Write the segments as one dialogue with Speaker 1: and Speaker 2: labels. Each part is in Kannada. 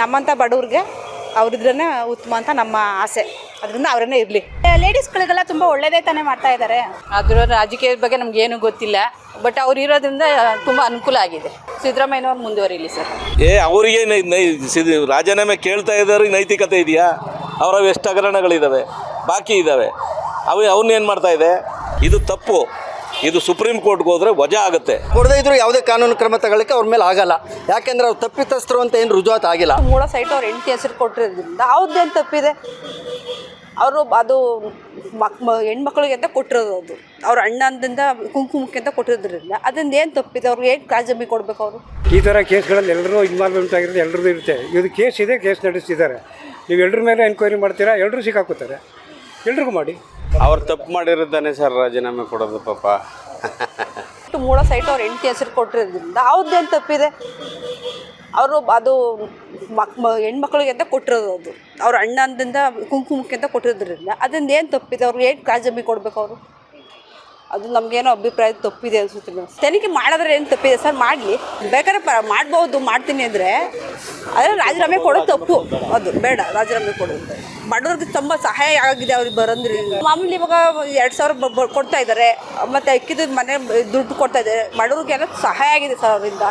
Speaker 1: ನಮ್ಮಂಥ ಬಡವ್ರಿಗೆ ಅವ್ರಿದ್ರೇ ಉತ್ತಮ ಅಂತ ನಮ್ಮ ಆಸೆ. ಅದರಿಂದ ಅವರನ್ನೇ ಇರಲಿ.
Speaker 2: ಲೇಡೀಸ್ಗಳಿಗೆಲ್ಲ ತುಂಬ ಒಳ್ಳೆಯದೇ ತಾನೇ ಮಾಡ್ತಾ ಇದ್ದಾರೆ
Speaker 1: ಅದರ ರಾಜಕೀಯದ ಬಗ್ಗೆ ನಮ್ಗೆ ಏನೂ ಗೊತ್ತಿಲ್ಲ. ಬಟ್ ಅವ್ರು ಇರೋದ್ರಿಂದ ತುಂಬ ಅನುಕೂಲ ಆಗಿದೆ. ಸಿದ್ದರಾಮಯ್ಯನವ್ರು ಮುಂದುವರಿಲಿ ಸರ್.
Speaker 3: ಏ ಅವರಿಗೆ ರಾಜೀನಾಮೆ ಕೇಳ್ತಾ ಇದ್ದವ್ರಿಗೆ ನೈತಿಕತೆ ಇದೆಯಾ? ಅವರ ಎಷ್ಟು ಹಗರಣಗಳಿದ್ದಾವೆ ಬಾಕಿ ಇದ್ದಾವೆ ಅವು ಏನು ಮಾಡ್ತಾ ಇದೆ? ಇದು ತಪ್ಪು. ಇದು ಸುಪ್ರೀಂ ಕೋರ್ಟ್ಗೆ ಹೋದ್ರೆ ವಜಾ ಆಗುತ್ತೆ.
Speaker 4: ಕೊಡದೇ ಇದ್ರು ಯಾವುದೇ ಕಾನೂನು ಕ್ರಮ ತಗೊಳ್ಳಕ್ಕೆ ಅವ್ರ ಮೇಲೆ ಆಗಲ್ಲ. ಯಾಕೆಂದ್ರೆ ಅವ್ರು ತಪ್ಪಿತಸ್ಥರು ಅಂತ ಏನು ರುಜುವಾತ್ ಆಗಿಲ್ಲ.
Speaker 1: ಮೂಳ ಸೈಟ್ ಅವ್ರ ಹೆಂಡತಿ ಹೆಸರು ಕೊಟ್ಟಿರೋದ್ರಿಂದ ಅವ್ರದ್ದೇನು ತಪ್ಪಿದೆ? ಅವರು ಅದು ಮಕ್ ಹೆಣ್ಮಕ್ಳಿಗೆ ಅಂತ ಕೊಟ್ಟಿರೋದು ಅದು. ಅವ್ರ ಅಣ್ಣಂದಿಂದ ಕುಂಕುಮಕ್ಕೆ ಅಂತ ಕೊಟ್ಟಿರೋದ್ರಿಂದ ಅದರಿಂದ ಏನು ತಪ್ಪಿದೆ? ಅವ್ರಿಗೆ ಏನು ಕಾಜಮಿ ಕೊಡ್ಬೇಕು ಅವರು?
Speaker 5: ಈ ಥರ ಕೇಸ್ಗಳಲ್ಲಿ ಎಲ್ಲರೂ ಇನ್ವಾಲ್ವ್ಮೆಂಟ್ ಆಗಿರೋದು ಎಲ್ಲರದ್ದು ಇರುತ್ತೆ. ಇದು ಕೇಸ್ ಇದೆ ಕೇಸ್ ನಡೆಸ್ತಿದ್ದಾರೆ. ನೀವು ಎಲ್ಲರ ಮೇಲೆ ಎನ್ಕ್ವೈರಿ ಮಾಡ್ತೀರಾ ಎಲ್ಲರೂ ಸಿಕ್ಕಾಕೋತಾರೆ ಎಲ್ರಿಗೂ ಮಾಡಿ.
Speaker 6: ಅವ್ರು ತಪ್ಪು ಮಾಡಿರೋದಾನೆ ಸರ್ ರಾಜೀನಾಮೆ ಕೊಡೋದು ಪಾಪ.
Speaker 1: ಮೂಳ ಸೈಟ್ ಅವ್ರ ಹೆಂಡತಿ ಹೆಸರು ಕೊಟ್ಟಿರೋದ್ರಿಂದ ಅವ್ರದ್ದೇನು ತಪ್ಪಿದೆ? ಅವರು ಅದು ಮಕ್ ಹೆಣ್ಮಕ್ಳಿಗೆ ಅಂತ ಕೊಟ್ಟಿರೋದು ಅದು. ಅವ್ರ ಅಣ್ಣಂದಿಂದ ಕುಂಕುಮಕ್ಕೆ ಅಂತ ಕೊಟ್ಟಿರೋದ್ರಿಂದ ಅದರಿಂದ ಏನು ತಪ್ಪಿದೆ? ಅವ್ರಿಗೆ ಏನು ಕಾಜಮಿ ಕೊಡಬೇಕು ಅವರು? ಅದು ನಮಗೇನೋ ಅಭಿಪ್ರಾಯ ತಪ್ಪಿದೆ ಅನ್ಸುತ್ತೆ ಮೇಡಮ್. ತನಿಖೆ ಮಾಡಿದ್ರೆ ಏನು ತಪ್ಪಿದೆ? ಸರ್, ಮಾಡಲಿ. ಬೇಕಾದ್ರೆ ಪ ಮಾಡ್ಬೋದು, ಮಾಡ್ತೀನಿ ಅಂದರೆ ಆದರೆ ರಾಜೀನಾಮೆ ಕೊಡೋದು ತಪ್ಪು. ಅದು ಬೇಡ, ರಾಜೀನಾಮೆ ಕೊಡೋದು. ಬಡವ್ರಿಗೆ ತುಂಬ ಸಹಾಯ ಆಗಿದೆ ಅವ್ರಿಗೆ ಬರೋದ್ರಿಂದ ಮಾಮೂಲಿ ಇವಾಗ ಎರಡು ಸಾವಿರ ಕೊಡ್ತಾ ಇದ್ದಾರೆ ಮತ್ತು ಅಕ್ಕಿದ ಮನೆ ದುಡ್ಡು ಕೊಡ್ತಾ ಇದ್ದಾರೆ ಬಡವ್ರಿಗೆಲ್ಲ ಸಹಾಯ ಆಗಿದೆ ಸರ್ ಅವರಿಂದ.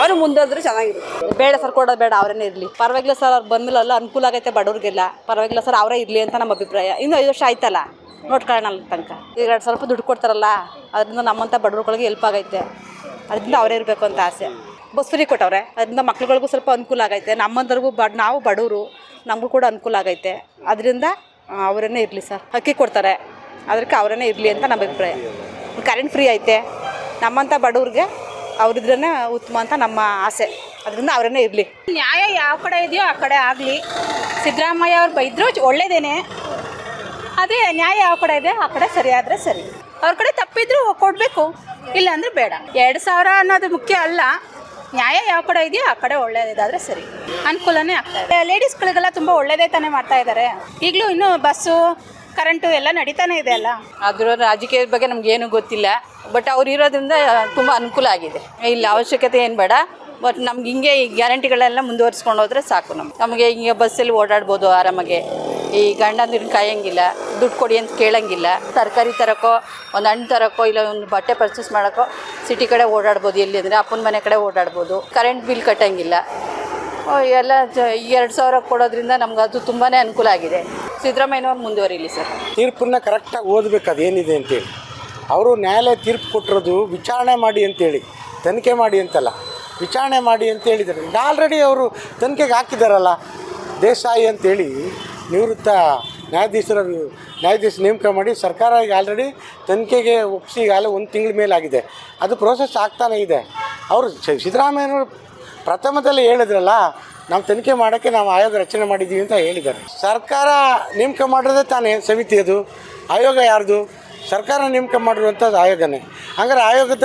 Speaker 1: ಅವರು ಮುಂದೋದ್ರೆ ಚೆನ್ನಾಗಿರುತ್ತೆ. ಬೇಡ ಸರ್, ಕೊಡೋದು ಬೇಡ ಅವರೇ ಇರಲಿ. ಪರವಾಗಿಲ್ಲ ಸರ್, ಅವ್ರು ಬಂದ್ಮೇಲೆ ಎಲ್ಲ ಅನುಕೂಲ ಆಗೈತೆ ಬಡವ್ರಿಗೆಲ್ಲ. ಪರವಾಗಿಲ್ಲ ಸರ್, ಅವರೇ ಇರಲಿ ಅಂತ ನಮ್ಮ ಅಭಿಪ್ರಾಯ. ಇನ್ನೂ ಐದು ವರ್ಷ ಆಯ್ತಲ್ಲ? ನೋಡ್ಕೊಳ್ಳೋಣ ತನಕ. ಈಗ ಎರಡು ಸ್ವಲ್ಪ ದುಡ್ಡು ಕೊಡ್ತಾರಲ್ಲ, ಅದರಿಂದ ನಮ್ಮಂಥ ಬಡವ್ರುಗಳಿಗೆ ಹೆಲ್ಪ್ ಆಗೈತೆ. ಅದರಿಂದ ಅವರೇ ಇರಬೇಕು ಅಂತ ಆಸೆ. ಬಸ್ ಫ್ರೀ ಕೊಟ್ಟವ್ರೆ, ಅದರಿಂದ ಮಕ್ಳುಗಳಿಗೂ ಸ್ವಲ್ಪ ಅನುಕೂಲ ಆಗೈತೆ. ನಮ್ಮಂದ್ರಿಗೂ ಬಡ್, ನಾವು ಬಡವರು, ನಮಗೂ ಕೂಡ ಅನುಕೂಲ ಆಗೈತೆ. ಅದರಿಂದ ಅವರನ್ನೇ ಇರಲಿ ಸರ್. ಅಕ್ಕಿ ಕೊಡ್ತಾರೆ. ಅದಕ್ಕೆ ಅವರನ್ನೇ ಇರಲಿ ಅಂತ ನಮ್ಮ ಅಭಿಪ್ರಾಯ. ಕರೆಂಟ್ ಫ್ರೀ ಐತೆ. ನಮ್ಮಂಥ ಬಡವ್ರಿಗೆ ಅವರಿದ್ರೇ ಉತ್ತಮ ಅಂತ ನಮ್ಮ ಆಸೆ. ಅದರಿಂದ ಅವರನ್ನೇ ಇರಲಿ.
Speaker 2: ನ್ಯಾಯ ಯಾವ ಕಡೆ ಇದೆಯೋ ಆ ಕಡೆ ಆಗಲಿ. ಸಿದ್ದರಾಮಯ್ಯ ಅವ್ರು ಬೈದ್ರು ಒಳ್ಳೇದೇನೆ. ಅದೇ ನ್ಯಾಯ ಯಾವ ಕಡೆ ಇದೆ, ಆ ಕಡೆ ಸರಿ ಆದರೆ ಸರಿ. ಅವ್ರ ಕಡೆ ತಪ್ಪಿದ್ರು ಕೊಡಬೇಕು ಇಲ್ಲ ಅಂದರೆ ಬೇಡ. ಎರಡು ಸಾವಿರ ಅನ್ನೋದು ಮುಖ್ಯ ಅಲ್ಲ, ನ್ಯಾಯ ಯಾವ ಕಡೆ ಇದೆಯೋ ಆ ಕಡೆ ಒಳ್ಳೇದಿದಾದರೆ ಸರಿ. ಅನುಕೂಲನೇ ಆಗ್ತಾಯಿದೆ ಲೇಡೀಸ್ಗಳಿಗೆಲ್ಲ ತುಂಬ ಒಳ್ಳೇದೇ ತಾನೇ ಮಾಡ್ತಾ ಇದ್ದಾರೆ ಈಗಲೂ ಇನ್ನೂ ಬಸ್ಸು, ಕರೆಂಟು ಎಲ್ಲ ನಡೀತಾನೆ ಇದೆ ಅಲ್ಲ?
Speaker 1: ಅದರ ರಾಜಕೀಯದ ಬಗ್ಗೆ ನಮ್ಗೆ ಏನೂ ಗೊತ್ತಿಲ್ಲ ಬಟ್ ಅವ್ರು ಇರೋದ್ರಿಂದ ತುಂಬ ಅನುಕೂಲ ಆಗಿದೆ. ಇಲ್ಲಿ, ಅವಶ್ಯಕತೆ ಏನು ಬೇಡ. ಬಟ್ ನಮ್ಗೆ ಹಿಂಗೆ ಈ ಗ್ಯಾರಂಟಿಗಳೆಲ್ಲ ಮುಂದುವರಿಸ್ಕೊಂಡು ಹೋದ್ರೆ ಸಾಕು ನಮ್ಗೆ. ನಮಗೆ ಹಿಂಗೆ ಬಸ್ಸಲ್ಲಿ ಓಡಾಡ್ಬೋದು ಆರಾಮಾಗಿ. ಈ ಗಂಡಂದಿರನ್ನ ಕಾಯಂಗಿಲ್ಲ, ದುಡ್ಡು ಕೊಡಿ ಅಂತ ಕೇಳಂಗಿಲ್ಲ. ತರಕಾರಿ ತರೋಕ್ಕೋ ಒಂದು ಹಣ್ಣು ತರೋಕ್ಕೋ ಇಲ್ಲ ಒಂದು ಬಟ್ಟೆ ಪರ್ಚೇಸ್ ಮಾಡೋಕ್ಕೋ ಸಿಟಿ ಕಡೆ ಓಡಾಡ್ಬೋದು, ಎಲ್ಲಿ ಅಂದರೆ ಅಪ್ಪನ ಮನೆ ಕಡೆ ಓಡಾಡ್ಬೋದು. Current bill ಕಟ್ಟಂಗಿಲ್ಲ. ಎಲ್ಲ ಎರಡು ಸಾವಿರ ಕೊಡೋದ್ರಿಂದ ನಮ್ಗೆ ಅದು ತುಂಬಾ ಅನುಕೂಲ ಆಗಿದೆ. ಸಿದ್ದರಾಮಯ್ಯನವ್ರು ಮುಂದುವರಿಲಿ ಸರ್.
Speaker 5: ತೀರ್ಪನ್ನ ಕರೆಕ್ಟಾಗಿ ಓದಬೇಕು ಅದೇನಿದೆ ಅಂತೇಳಿ. ಅವರು ನ್ಯಾಯಾಲಯ ತೀರ್ಪು ಕೊಟ್ಟಿರೋದು ವಿಚಾರಣೆ ಮಾಡಿ ಅಂತೇಳಿ, ತನಿಖೆ ಮಾಡಿ ಅಂತಲ್ಲ. ವಿಚಾರಣೆ ಮಾಡಿ ಅಂತ ಹೇಳಿದ್ದಾರೆ. ಆಲ್ರೆಡಿ ಅವರು ತನಿಖೆಗೆ ಹಾಕಿದ್ದಾರಲ್ಲ, ದೇಸಾಯಿ ಅಂತೇಳಿ ನಿವೃತ್ತ ನ್ಯಾಯಾಧೀಶರ ನ್ಯಾಯಾಧೀಶ ನೇಮಕ ಮಾಡಿ ಸರ್ಕಾರ ಈಗ ಆಲ್ರೆಡಿ ತನಿಖೆಗೆ ಒಪ್ಪಿಸಿ ಈಗಾಗಲೇ ಒಂದು ತಿಂಗಳ ಮೇಲಾಗಿದೆ. ಅದು ಪ್ರೋಸೆಸ್ ಆಗ್ತಾನೇ ಇದೆ. ಅವರು ಸಿದ್ದರಾಮಯ್ಯನವರು ಪ್ರಥಮದಲ್ಲಿ ಹೇಳಿದ್ರಲ್ಲ, ನಾವು ತನಿಖೆ ಮಾಡೋಕ್ಕೆ ನಾವು ಆಯೋಗ ರಚನೆ ಮಾಡಿದ್ದೀವಿ ಅಂತ ಹೇಳಿದ್ದಾರೆ. ಸರ್ಕಾರ ನೇಮಕ ಮಾಡಿರೋದೇ ತಾನೇ ಸಮಿತಿ ಅದು? ಆಯೋಗ ಯಾರ್ದು? ಸರ್ಕಾರ ನೇಮಕ ಮಾಡಿರುವಂಥದ್ದು ಆಯೋಗನೇ. ಹಂಗಾರೆ ಆಯೋಗದ,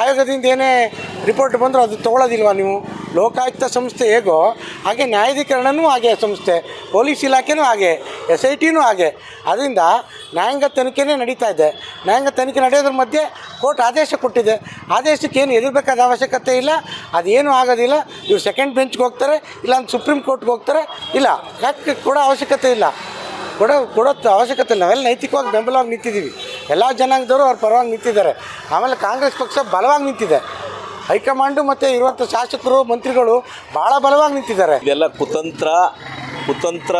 Speaker 5: ಆಯೋಗದಿಂದ ಏನೇ ರಿಪೋರ್ಟ್ ಬಂದರೂ ಅದು ತೊಗೊಳ್ಳೋದಿಲ್ವಾ ನೀವು? ಲೋಕಾಯುಕ್ತ ಸಂಸ್ಥೆ ಹೇಗೋ ಹಾಗೆ ನ್ಯಾಯಾಧೀಕರಣನೂ ಹಾಗೆ ಸಂಸ್ಥೆ, ಪೊಲೀಸ್ ಇಲಾಖೆನೂ ಹಾಗೆ ಎಸ್ ಐ ಟಿನೂ ಹಾಗೆ. ಅದರಿಂದ ನ್ಯಾಯಾಂಗ ತನಿಖೆನೇ ನಡೀತಾ ಇದೆ. ನ್ಯಾಯಾಂಗ ತನಿಖೆ ನಡೆಯೋದ್ರ ಮಧ್ಯೆ ಕೋರ್ಟ್ ಆದೇಶ ಕೊಟ್ಟಿದೆ. ಆದೇಶಕ್ಕೆ ಏನು ಎದುರಬೇಕಾದ ಅವಶ್ಯಕತೆ ಇಲ್ಲ. ಅದೇನು ಆಗೋದಿಲ್ಲ. ಇವ್ರು ಸೆಕೆಂಡ್ ಬೆಂಚ್ಗೆ ಹೋಗ್ತಾರೆ. ಇಲ್ಲ ಸುಪ್ರೀಂ ಕೋರ್ಟ್ಗೆ ಹೋಗ್ತಾರೆ. ಇಲ್ಲ, ಯಾಕೆ ಕೂಡ ಅವಶ್ಯಕತೆ ಇಲ್ಲ. ಕೊಡೋ ಕೊಡೋ ಅವಶ್ಯಕತೆ ನಾವೆಲ್ಲ ನೈತಿಕವಾಗಿ ಬೆಂಬಲವಾಗಿ ನಿಂತಿದ್ದೀವಿ. ಎಲ್ಲ ಜನಾಂಗದವರು ಅವ್ರ ಪರವಾಗಿ ನಿಂತಿದ್ದಾರೆ. ಆಮೇಲೆ ಕಾಂಗ್ರೆಸ್ ಪಕ್ಷ ಬಲವಾಗಿ ನಿಂತಿದೆ. ಹೈಕಮಾಂಡು ಮತ್ತು ಇರುವಂಥ ಶಾಸಕರು, ಮಂತ್ರಿಗಳು ಭಾಳ ಬಲವಾಗಿ ನಿಂತಿದ್ದಾರೆ.
Speaker 3: ಇದೆಲ್ಲ ಕುತಂತ್ರ ಕುತಂತ್ರ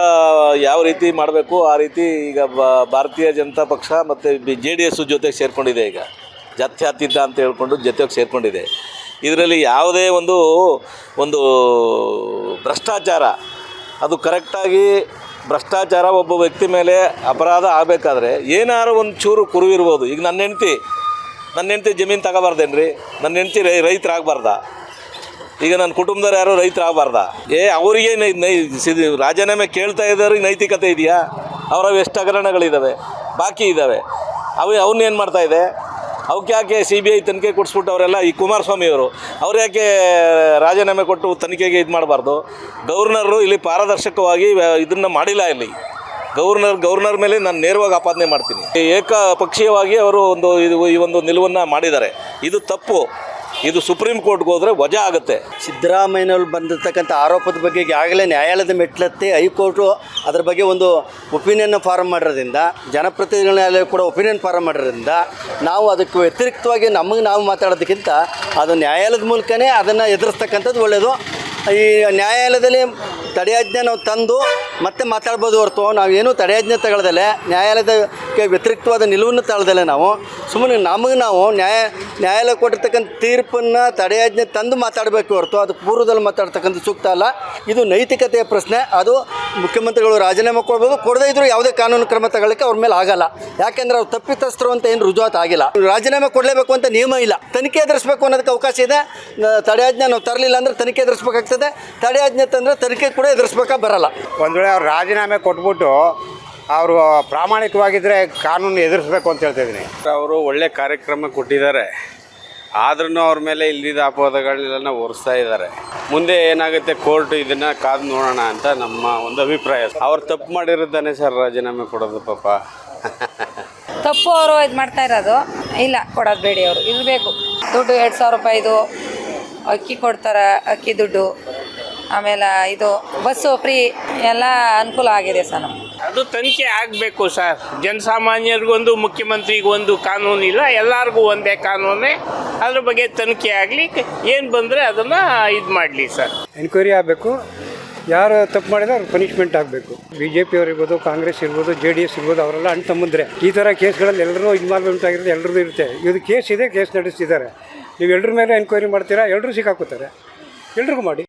Speaker 3: ಯಾವ ರೀತಿ ಮಾಡಬೇಕು, ಆ ರೀತಿ ಈಗ ಭಾರತೀಯ ಜನತಾ ಪಕ್ಷ ಮತ್ತು ಬಿ, ಜೆ ಡಿ ಎಸ್ ಜೊತೆಗೆ ಸೇರಿಕೊಂಡಿದೆ ಈಗ. ಜಾತ್ಯಾತೀತ ಅಂತ ಹೇಳ್ಕೊಂಡು ಜೊತೆಗೆ ಸೇರಿಕೊಂಡಿದೆ. ಇದರಲ್ಲಿ ಯಾವುದೇ ಒಂದು ಒಂದು ಭ್ರಷ್ಟಾಚಾರ, ಅದು ಕರೆಕ್ಟಾಗಿ ಭ್ರಷ್ಟಾಚಾರ ಒಬ್ಬ ವ್ಯಕ್ತಿ ಮೇಲೆ ಅಪರಾಧ ಆಗಬೇಕಾದ್ರೆ ಏನಾರು ಒಂದು ಚೂರು ಕುರುವಿರ್ಬೋದು. ಈಗ ನನ್ನ ಹೆಂಡ್ತಿ ನನ್ನ ಹೆಂಡ್ತಿ ಜಮೀನು ತಗೋಬಾರ್ದೇನ್ರಿ? ನನ್ನ ಹೆಂಡ್ತಿ ರೈ, ರೈತರಾಗಬಾರ್ದ. ಈಗ ನನ್ನ ಕುಟುಂಬದವ್ರು ಯಾರು ರೈತರಾಗಬಾರ್ದ? ಏ, ಅವರಿಗೆ ನೈ ನೈ ರಾಜೀನಾಮೆ ಕೇಳ್ತಾ ಇದ್ದವ್ರಿಗೆ ನೈತಿಕತೆ ಇದೆಯಾ? ಅವರ ಎಷ್ಟು ಹಗರಣಗಳಿದ್ದಾವೆ ಬಾಕಿ ಇದ್ದಾವೆ ಅವು ಅವನ್ನೇನು ಮಾಡ್ತಾ ಇದೆ? ಅವಕ್ಕೆ ಯಾಕೆ ಸಿ ಬಿ ಐ ತನಿಖೆ ಕೊಡಿಸ್ಬಿಟ್ಟು ಅವರೆಲ್ಲ ಈ ಕುಮಾರಸ್ವಾಮಿ ಅವರು? ಅವ್ರು ಯಾಕೆ ರಾಜೀನಾಮೆ ಕೊಟ್ಟು ತನಿಖೆಗೆ ಇದು ಮಾಡಬಾರ್ದು? ಗವರ್ನರು ಇಲ್ಲಿ ಪಾರದರ್ಶಕವಾಗಿ ಇದನ್ನು ಮಾಡಿಲ್ಲ ಇಲ್ಲಿ. ಗವರ್ನರ್ ಗವರ್ನರ್ ಮೇಲೆ ನಾನು ನೇರವಾಗಿ ಆಪಾದನೆ ಮಾಡ್ತೀನಿ. ಏಕಪಕ್ಷೀಯವಾಗಿ ಅವರು ಒಂದು ಇದು ಈ ಒಂದು ನಿಲುವನ್ನು ಮಾಡಿದ್ದಾರೆ. ಇದು ತಪ್ಪು. ಇದು ಸುಪ್ರೀಂ ಕೋರ್ಟ್ಗೆ ಹೋದರೆ ವಜಾ ಆಗುತ್ತೆ.
Speaker 4: ಸಿದ್ದರಾಮಯ್ಯನವ್ರು ಬಂದಿರತಕ್ಕಂಥ ಆರೋಪದ ಬಗ್ಗೆ ಈಗಾಗಲೇ ನ್ಯಾಯಾಲಯದ ಮೆಟ್ಲತ್ತಿ ಹೈಕೋರ್ಟು ಅದರ ಬಗ್ಗೆ ಒಂದು ಒಪಿನಿಯನ್ ಫಾರ್ಮ್ ಮಾಡಿರೋದ್ರಿಂದ ಜನಪ್ರತಿನಿಧಿಗಳ ನ್ಯಾಯಾಲಯ ಕೂಡ ಒಪಿನಿಯನ್ ಫಾರ್ಮ್ ಮಾಡಿರೋದ್ರಿಂದ ನಾವು ಅದಕ್ಕೆ ವ್ಯತಿರಿಕ್ತವಾಗಿ ನಮಗೆ ನಾವು ಮಾತಾಡೋದಕ್ಕಿಂತ ಅದು ನ್ಯಾಯಾಲಯದ ಮೂಲಕನೇ ಅದನ್ನು ಎದುರಿಸ್ತಕ್ಕಂಥದ್ದು ಒಳ್ಳೆಯದು. ಈ ನ್ಯಾಯಾಲಯದಲ್ಲಿ ತಡೆಯಾಜ್ಞೆ ನಾವು ತಂದು ಮತ್ತೆ ಮಾತಾಡ್ಬೋದು ಹೊರತು. ನಾವೇನು ತಡೆಯಾಜ್ಞೆ ತಗೊಳ್ದಲೆ ನ್ಯಾಯಾಲಯದಕ್ಕೆ ವ್ಯತಿರಿಕ್ತವಾದ ನಿಲುವನ್ನು ತಗೊಳ್ದಲೆ ನಾವು. ಸುಮ್ಮನೆ ನಮಗೆ ನಾವು ನ್ಯಾಯ, ನ್ಯಾಯಾಲಯ ಕೊಟ್ಟಿರ್ತಕ್ಕಂಥ ತೀರ್ಪನ್ನು ತಡೆಯಾಜ್ಞೆ ತಂದು ಮಾತಾಡಬೇಕು ಹೊರತು. ಅದು ಪೂರ್ವದಲ್ಲಿ ಮಾತಾಡ್ತಕ್ಕಂಥ ಸೂಕ್ತ ಅಲ್ಲ. ಇದು ನೈತಿಕತೆಯ ಪ್ರಶ್ನೆ. ಅದು ಮುಖ್ಯಮಂತ್ರಿಗಳು ರಾಜೀನಾಮೆ ಕೊಡ್ಬೋದು. ಕೊಡದೇ ಇದ್ದರೂ ಯಾವುದೇ ಕಾನೂನು ಕ್ರಮ ತಗೊಳ್ಳಕ್ಕೆ ಅವ್ರ ಮೇಲೆ ಆಗಲ್ಲ. ಯಾಕೆಂದ್ರೆ ಅವ್ರು ತಪ್ಪಿತಸ್ಥರು ಅಂತ ಏನು ರುಜುವಾತು ಆಗಿಲ್ಲ. ರಾಜೀನಾಮೆ ಕೊಡಲೇಬೇಕು ಅಂತ ನಿಯಮ ಇಲ್ಲ. ತನಿಖೆ ಎದುರಿಸಬೇಕು ಅನ್ನೋದಕ್ಕೆ ಅವಕಾಶ ಇದೆ. ತಡೆಯಾಜ್ಞೆ ನಾವು ತರಲಿಲ್ಲ ಅಂದರೆ ತನಿಖೆ ಎದುರಿಸ್ಬೇಕಾಗ್ತದೆ. ತಡೆಯಾಜ್ಞೆ ತಂದರೆ ತನಿಖೆ ಕೂಡ ಎದುರಿಸ್ಬೇಕಾ ಬರಲ್ಲ.
Speaker 5: ಒಂದು ವೇಳೆ ಅವ್ರು ರಾಜೀನಾಮೆ ಕೊಟ್ಬಿಟ್ಟು ಅವರು ಪ್ರಾಮಾಣಿಕವಾಗಿದ್ದರೆ ಕಾನೂನು ಎದುರಿಸ್ಬೇಕು ಅಂತ ಹೇಳ್ತಾ ಇದ್ದೀನಿ.
Speaker 6: ಅವರು ಒಳ್ಳೆ ಕಾರ್ಯಕ್ರಮ ಕೊಟ್ಟಿದ್ದಾರೆ. ಆದ್ರೂ ಅವ್ರ ಮೇಲೆ ಇಲ್ಲಿದ್ದ ಅಪವಾದಗಳನ್ನೆಲ್ಲ ಒರೆಸ್ತಾ ಇದ್ದಾರೆ. ಮುಂದೆ ಏನಾಗುತ್ತೆ ಕೋರ್ಟ್ ಇದನ್ನು ಕಾದು ನೋಡೋಣ ಅಂತ ನಮ್ಮ ಒಂದು ಅಭಿಪ್ರಾಯ. ಅವ್ರು ತಪ್ಪು ಮಾಡಿರೋದಾನೆ ಸರ್ ರಾಜೀನಾಮೆ ಕೊಡೋದು ಪಾಪ.
Speaker 7: ತಪ್ಪು ಅವರು ಇದು ಮಾಡ್ತಾ ಇರೋದು. ಇಲ್ಲ ಕೊಡೋದು ಬೇಡಿ ಅವರು. ಇರಬೇಕು ದುಡ್ಡು ಎರಡು ಸಾವಿರ ರೂಪಾಯಿದು ಅಕ್ಕಿ ಕೊಡ್ತಾರೆ ಅಕ್ಕಿ ದುಡ್ಡು. ಆಮೇಲೆ ಇದು ಬಸ್ಸು ಫ್ರೀ ಎಲ್ಲ ಅನುಕೂಲ ಆಗಿದೆ ಸರ್ ನಮ್ಗೆ.
Speaker 8: ಅದು ತನಿಖೆ ಆಗಬೇಕು ಸರ್. ಜನಸಾಮಾನ್ಯರಿಗೊಂದು ಮುಖ್ಯಮಂತ್ರಿಗೊಂದು ಕಾನೂನು ಇಲ್ಲ ಎಲ್ಲರಿಗೂ ಒಂದೇ ಕಾನೂನೇ. ಅದ್ರ ಬಗ್ಗೆ ತನಿಖೆ ಆಗಲಿ ಏನು ಬಂದರೆ ಅದನ್ನು ಇದು ಮಾಡಲಿ ಸರ್.
Speaker 9: ಎನ್ಕ್ವೈರಿ ಆಗಬೇಕು. ಯಾರು ತಪ್ಪು ಮಾಡಿದ್ರೆ ಅವ್ರಿಗೆ ಪನಿಷ್ಮೆಂಟ್ ಆಗಬೇಕು. ಬಿ ಜೆ ಪಿ ಅವರಿರ್ಬೋದು ಕಾಂಗ್ರೆಸ್ ಇರ್ಬೋದು ಜೆ ಡಿ ಎಸ್ ಇರ್ಬೋದು ಅವರೆಲ್ಲ ಅಣ್ಣ ತಮ್ಮಂದ್ರೆ ಈ ಥರ ಕೇಸ್ಗಳಲ್ಲಿ ಎಲ್ಲರೂ ಇನ್ವಾಲ್ವ್ಮೆಂಟ್ ಆಗಿರೋದು ಎಲ್ಲರದ್ದು ಇರುತ್ತೆ. ಇದು ಕೇಸ್ ಇದೆ ಕೇಸ್ ನಡೆಸ್ತಿದ್ದಾರೆ. ನೀವು ಎಲ್ಲರ ಮೇಲೆ ಎನ್ಕ್ವೈರಿ ಮಾಡ್ತೀರಾ ಎಲ್ಲರೂ ಸಿಕ್ಕಾಕೋತಾರೆ ಎಲ್ರಿಗೂ ಮಾಡಿ.